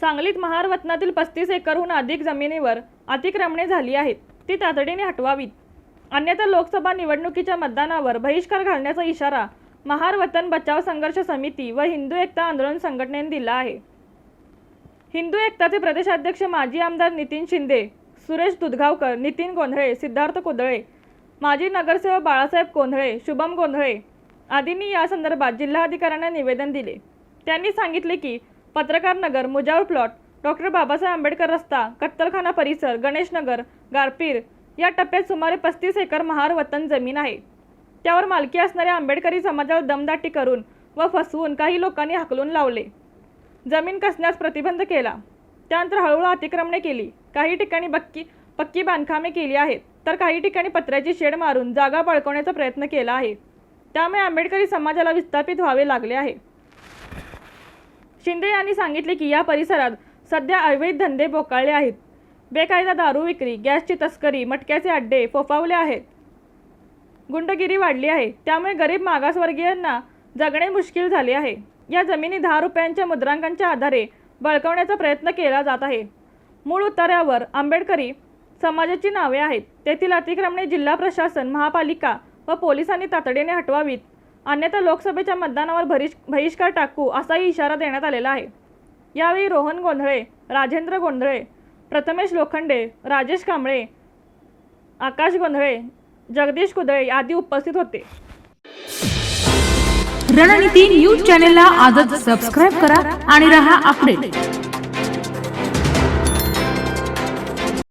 सांगलीत शासनातील पस्तीस एकरहून अधिक जमिनीवर अतिक्रमणे झाली आहेत. ती तातडीने हटवावीत. अन्यथा लोकसभा निवडणुकीच्या मतदानावर बहिष्कार घालण्याचा इशारा महार वतन बचाव संघर्ष समिती व हिंदू एकता आंदोलन संघटनेने दिला आहे. हिंदू एकताचे प्रदेशाध्यक्ष माजी आमदार नितीन शिंदे सुरेश दुधगावकर नितीन गोंधळे सिद्धार्थ कोदळे माजी नगरसेवक बाळासाहेब कोंधळे शुभम गोंधळे आदींनी या संदर्भात जिल्हाधिकाऱ्यांना निवेदन दिले. त्यांनी सांगितले की पत्रकार नगर मुजावर प्लॉट डॉक्टर बाबासाहेब आंबेडकर रस्ता कत्तलखाना परिसर गणेशनगर गारपीर या टप्प्यात सुमारे पस्तीस एकर महार वतन जमीन आहे. त्यावर मालकी असणाऱ्या आंबेडकरी समाजावर दमदाटी करून व फसवून काही लोकांनी हाकलून लावले. जमीन कसण्यास प्रतिबंध केला. त्यानंतर हळूहळू अतिक्रमणे केली. काही ठिकाणी बक्की पक्की बांधकामे केली आहेत तर काही ठिकाणी पत्र्याची शेड मारून जागा बळकवण्याचा प्रयत्न केला आहे. त्यामुळे आंबेडकरी समाजाला विस्थापित व्हावे लागले आहे. शिंदे यांनी सांगितले की या परिसरात सध्या अवैध धंदे बोकाळले आहेत. बेकायदा दारू विक्री गॅसची तस्करी मटक्याचे अड्डे फोफावले आहेत. गुंडगिरी वाढली आहे. त्यामुळे गरीब मागासवर्गीयांना जगणे मुश्किल झाले आहे. या जमिनी दहा रुपयांच्या मुद्रांकांच्या आधारे बळकवण्याचा प्रयत्न केला जात आहे. मूळ उतार्यावर आंबेडकरी समाजाची नावे आहेत. तेथील अतिक्रमणे जिल्हा प्रशासन महापालिका व पोलिसांनी तातडीने हटवावीत. अन्यथा लोकसभेच्या मतदानावर भरिष बहिष्कार टाकू असाही इशारा देण्यात आलेला आहे. यावेळी रोहन गोंधळे राजेंद्र गोंधळे प्रथमेश लोखंडे राजेश कांबळे आकाश गोंधळे जगदीश कुदळे आदी उपस्थित होते. रणनीती न्यूज चॅनेलला आजच सबस्क्राईब करा आणि रहा अपडेट.